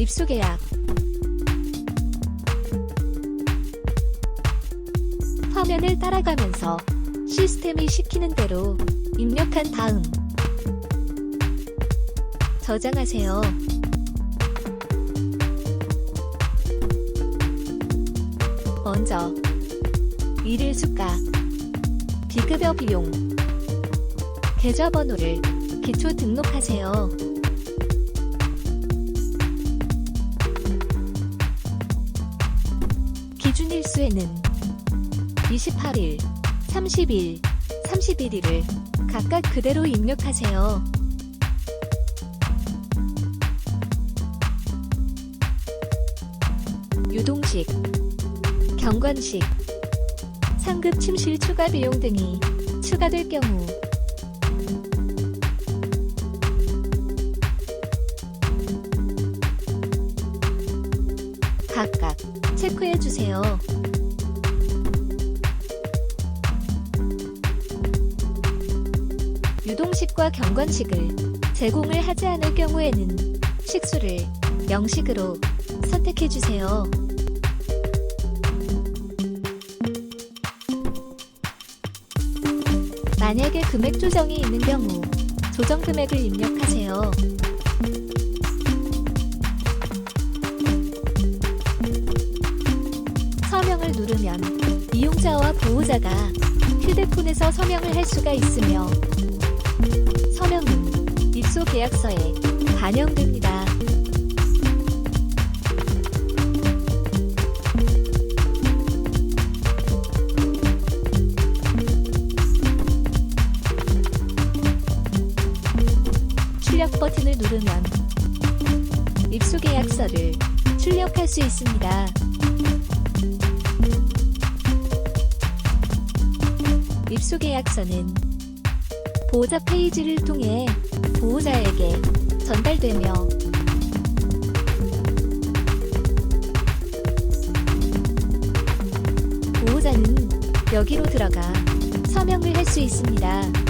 입수 계약. 화면을 따라가면서 시스템이 시키는 대로 입력한 다음 저장하세요. 먼저 일일 수가, 비급여 비용, 계좌번호를 기초 등록하세요. 기준 일수에는 28일, 30일, 31일을 각각 그대로 입력하세요. 유동식, 경관식, 상급 침실 추가 비용 등이 추가될 경우 각각 체크해 주세요. 유동식과 경관식을 제공을 하지 않을 경우에는 식수를 영식으로 선택해 주세요. 만약에 금액 조정이 있는 경우 조정 금액을 입력하세요. 서명을 누르면 이용자와 보호자가 휴대폰에서 서명을 할 수가 있으며 서명은 입소 계약서에 반영됩니다. 출력 버튼을 누르면 입수 계약서를 출력할 수 있습니다. 입수 계약서는 보호자 페이지를 통해 보호자에게 전달되며 보호자는 여기로 들어가 서명을 할 수 있습니다.